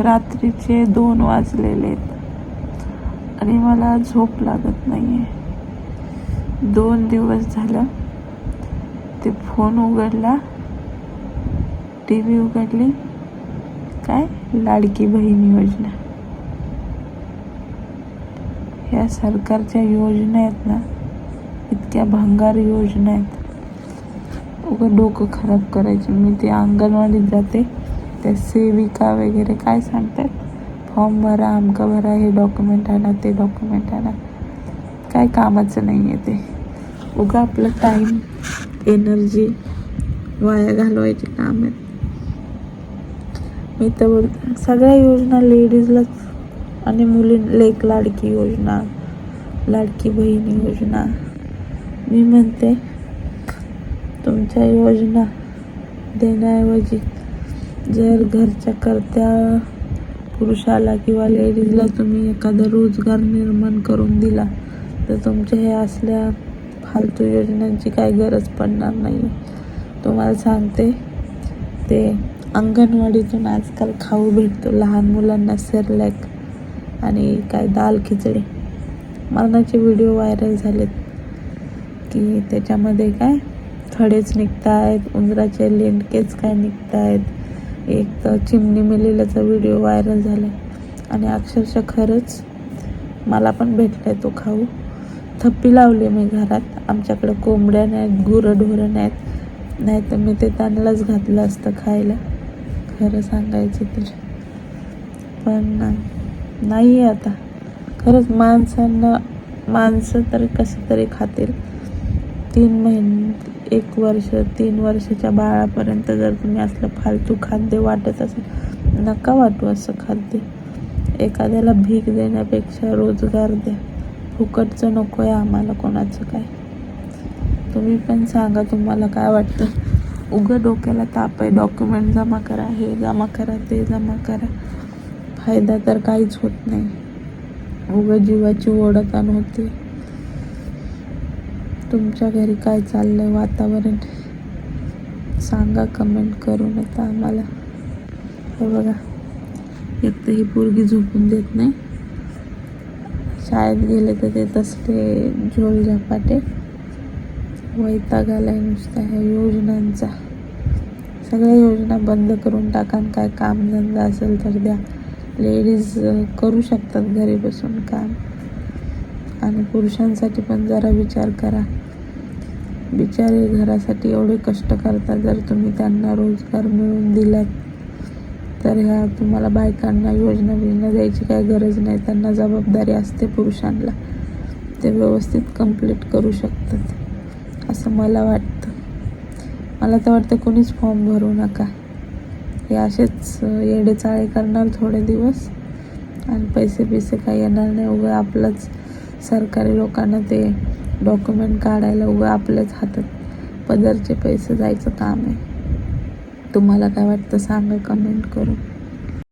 रात्रीचे दोन वाजलेले आहेत. आणि मला झोप लागत नाही आहे दोन दिवस झालं ते फोन उघडला टी व्ही उघडली काय? लाडकी बहीण योजना. ह्या सरकारच्या योजना आहेत ना इतक्या भंगार योजना आहेत. उगं डोकं खराब करायचे. मी ते अंगणवाडीत जाते. त्या सेविका वगैरे काय सांगतात फॉर्म भरा आमका भरा हे डॉक्युमेंट आणा ते डॉक्युमेंट आणा. काय कामाचं नाही आहे ते. उगा आपलं टाईम एनर्जी वाया घालवायचे काम आहेत. मी तर बोल सगळ्या योजना लेडीजलाच आणि मुली लेक लाडकी योजना लाडकी बहीण योजना. मी म्हणते तुमच्या योजना देण्याऐवजी जर घरच्या करत्या पुरुषाला किंवा लेडीजला तुम्ही एखादा रोजगार निर्माण करून दिला तर तुमच्या हे असल्या फालतू योजनांची काही गरज पडणार नाही. तुम्हाला सांगते ते अंगणवाडीतून आजकाल खाऊ भेटतो लहान मुलांना सेरलॅक आणि काय दाल खिचडी. मरणाचे व्हिडिओ व्हायरल झालेत की त्याच्यामध्ये काय थडेच निघत आहेत उंदराचे लेंडकेच काय निघत आहेत एक तर चिमणी मेलेल्याचा व्हिडिओ व्हायरल झाला आणि अक्षरशः खरंच मला पण भेटला आहे तो खाऊ. थप्पी लावली मी घरात. आमच्याकडे कोंबड्या नाहीत गुरंढोरं नाहीत. नाही तर मी ते त्यांनाच घातलं असतं खायला. खरं सांगायचं तर. पण नाही. आहे आता. खरंच माणसांना माणसं तरी कसं तरी खातील. तीन महिने एक वर्ष तीन वर्षाच्या बाळापर्यंत जर तुम्ही असलं फालतू खाद्य वाटत असेल नका वाटू असं खाद्य. एखाद्याला भीक देण्यापेक्षा रोजगार द्या. फुकटचं नको आहे आम्हाला कोणाचं काय. तुम्ही पण सांगा तुम्हाला काय वाटतं. उगं डोक्याला ताप आहे. डॉक्युमेंट जमा करा हे जमा करा ते जमा करा. फायदा तर काहीच होत नाही. उघं जीवाची ओढताण होते. तुमच्या घरी काय चाललं आहे वातावरण? सांगा कमेंट करून आता आम्हाला. हे बघा एक तर ही पोरगी झोपून देत नाही. शाळेत गेले तर ते तसले झोल झपाटे. वैताग आलाय नुसता ह्या योजनांचा. सगळ्या योजना बंद करून टाकान काय कामधंदा असेल तर द्या. लेडीज करू शकतात घरी बसून काम. आणि पुरुषांसाठी पण जरा विचार करा. बिचारे घरासाठी एवढे कष्ट करतात जर तुम्ही त्यांना रोजगार मिळवून दिलात तर ह्या तुम्हाला बायकांना योजना बिजना द्यायची काही गरज नाही. त्यांना जबाबदारी असते पुरुषांना ते व्यवस्थित कंप्लीट करू शकतात असं मला वाटतं. मला तर वाटतं कोणीच फॉर्म भरू नका. हे असेच येडेचाळे करणार थोडे दिवस आणि पैसे बिसे काही येणार नाही. उगं आपलंच सरकारी लोकांना ते डॉक्युमेंट काढायला उभं आपल्याच हातात. पदरचे पैसे जायचं काम आहे. तुम्हाला काय वाटतं सांगा कमेंट करून.